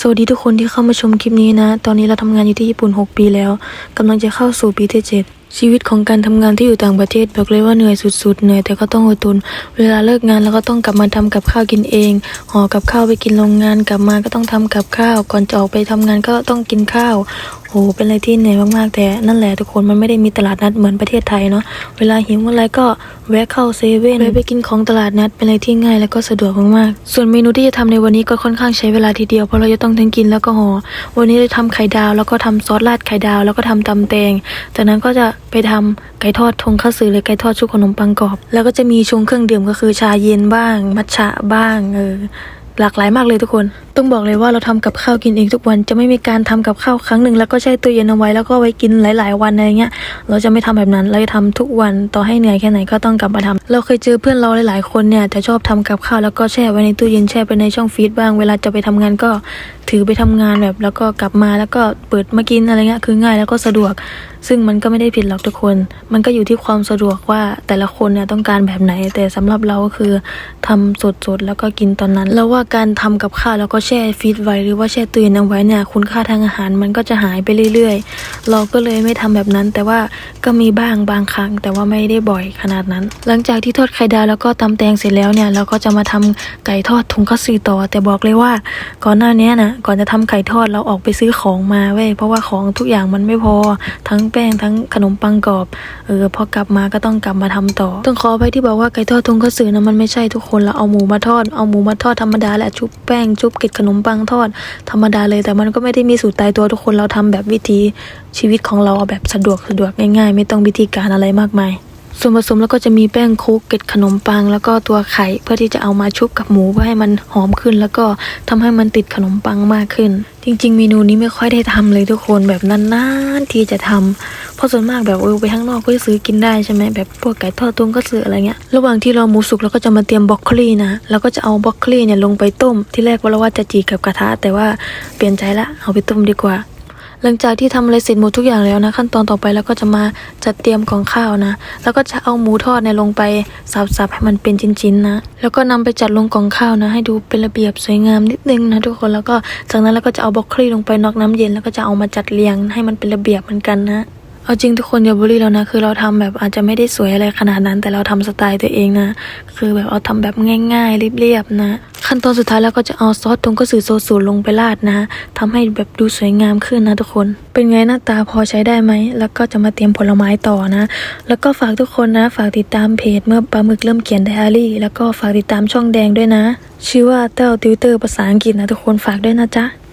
สวัสดีทุกคนที่เข้ามาชมคลิปนี้นะ ตอนนี้เราทำงานอยู่ที่ญี่ปุ่น 6 ปีแล้วกำลังจะเข้าสู่ปีที่ 7 ชีวิตของการทำงานที่อยู่ต่างประเทศบอกเลยว่าเหนื่อยสุดๆ เหนื่อยแต่ก็ต้องอดทน เวลาเลิกงานเราก็ต้องกลับมาทำกับข้าวกินเองห่อกับข้าวไปกินโรงงานกลับมาก็ต้องทำกับข้าว ก่อนจะออกไปทำงานก็ต้องกินข้าวโอ้เป็นอะไรที่เหนื่อยมากๆแต่นั่นแหละทุกคนมันไม่ได้มีตลาดนัดเหมือนประเทศไทยเนาะเวลาหิวอะไรก็แวะเข้าเซเว่นแวะไปกินของตลาดนัดเป็นอะไรที่ง่ายแล้วก็สะดวกมากๆส่วนเมนูที่จะทำในวันนี้ก็ค่อนข้างใช้เวลาทีเดียวเพราะเราจะต้องทั้งกินแล้วก็ห่อวันนี้จะทำไข่ดาวแล้วก็ทำซอสราดไข่ดาว แล้วก็ทำตำแตงจากนั้นก็จะไปทำไก่ทอดทงคัตสึหรือไก่ทอดชุบขนมปังกรอบ แล้วก็จะมีชงเครื่องดื่มก็คือชาเย็นบ้าง มัทฉะบ้างเออหลากหลายมากเลยทุกคน ต้องบอกเลยว่าเราทำกับข้าวกินเองทุกวันจะไม่มีการทำกับข้าวครั้งหนึ่งแล้วก็แช่ตู้เย็นเอาไว้แล้วก็ไว้กินหลาย ๆ วันอะไรเงี้ย เราจะไม่ทำแบบนั้นเราจะทำทุกวันต่อให้เหนื่อยแค่ไหนก็ต้องกลับมาทำเราเคยเจอเพื่อนเราหลาย ๆ คนเนี่ยจะชอบทำกับข้าวแล้วก็แช่ไว้ในตู้เย็นแช่ไปในช่องฟรีซบ้าง เวลาจะไปทำงานก็ถือไปทำงานแบบ แล้วก็กลับมาแล้วก็เปิดมากินอะไรเงี้ยคือง่ายแล้วก็สะดวก ซึ่งมันก็ไม่ได้ผิดหรอกทุกคน มันก็อยู่ที่ความสะดวกว่าแต่ละคนเนี่ยต้องการแบบไหน แต่สำหรับเราก็คือทำสดๆแล้วก็กินตอนนั้นแล้วว่าการทำกับข้าวแล้วก็แช่ฟรีซไว้หรือว่าแช่ตู้เย็นเอาไว้เนี่ยคุณค่าทางอาหารมันก็จะหายไปเรื่อยๆ เราก็เลยไม่ทำแบบนั้น แต่ว่าก็มีบ้างบางครั้ง แต่ว่าไม่ได้บ่อยขนาดนั้น หลังจากที่ทอดไข่ดาวแล้วก็ตำแตงเสร็จแล้วเนี่ยเราก็จะมาทำไก่ทอดทงคัตสึต่อ แต่บอกเลยว่า ก่อนหน้านี้นะก่อนจะทำไก่ทอดเราออกไปซื้อของมาเว้ยเพราะว่าของทุกอย่างมันไม่พอทั้งแป้งทั้งขนมปังกรอบเออพอกลับมาก็ต้องกลับมาทำต่อ ต้องขอไปที่บอกว่าไก่ทอดทงคัตสึนะมันไม่ใช่ทุกคนเราเอาหมูมาทอดเอาหมูมาทอดธรรมดาแหละชุบแป้งชุบเกล็ดขนมปังทอดธรรมดาเลย แต่มันก็ไม่ได้มีสูตรตายตัวทุกคนเราทำแบบวิธีชีวิตของเราเอาแบบสะดวกสะดวกง่ายๆ ไม่ต้องวิธีการอะไรมากมาย ส่วนผสมแล้วก็จะมีแป้งคุกเกล็ดขนมปัง แล้วก็ตัวไข่เพื่อที่จะเอามาชุบกับหมูเพื่อให้มันหอมขึ้น แล้วก็ทำให้มันติดขนมปังมากขึ้น จริง ๆ เมนูนี้ไม่ค่อยได้ทำเลยทุกคนแบบนานๆที่จะทำเพราะส่วนมากแบบเออไปข้างนอกก็จะซื้อกินได้ใช่ไหมแบบพวกไก่ทอดตุ้งก็ซื้ออะไรเงี้ยระหว่างที่รอหมูสุกเราก็จะมาเตรียมบรอกโคลีนะแล้วก็จะเอาบรอกโคลีเนี่ยลงไปต้มที่แรกว่าเราว่าจะจีกับกระทะ แต่ว่าเปลี่ยนใจละเอาไปต้มดีกว่า หลังจากที่ทำอะไรเสร็จหมดทุกอย่างแล้วนะ ขั้นตอนต่อไปเราก็จะมาจัดเตรียมของข้าวนะ แล้วก็จะเอาหมูทอดเนี่ยลงไปสับๆให้มันเป็นชิ้นๆนะ แล้วก็นำไปจัดลงกล่องข้าวนะ ให้ดูเป็นระเบียบสวยงามนิดนึงนะทุกคนแล้วก็จากนั้นเราก็จะเอาบรอกคลีลงไปนอกน้ำเย็นแล้วก็จะเอามาจัดเรียงให้มันเป็นระเบียบเหมือนกันนะเอาจริงทุกคนอย่าบูลลี่เรานะ คือเราทำแบบอาจจะไม่ได้สวยอะไรขนาดนั้น แต่เราทำสไตล์ตัวเองนะ คือแบบเอาทำแบบง่าย ๆ เรียบๆนะ ขั้นตอนสุดท้ายแล้วก็จะเอาซอสทงกระสือโซสูลงไปราดนะทำให้แบบดูสวยงามขึ้นนะทุกคน เป็นไงหน้าตาพอใช้ได้ไหม แล้วก็จะมาเตรียมผลไม้ต่อนะ แล้วก็ฝากทุกคนนะ ฝากติดตามเพจเมื่อปลาหมึกเริ่มเขียนไดอารี่แล้วก็ฝากติดตามช่องแดงด้วยนะ ชื่อว่าเต้าติวเตอร์ภาษาอังกฤษนะทุกคนฝากด้วยนะจ๊ะ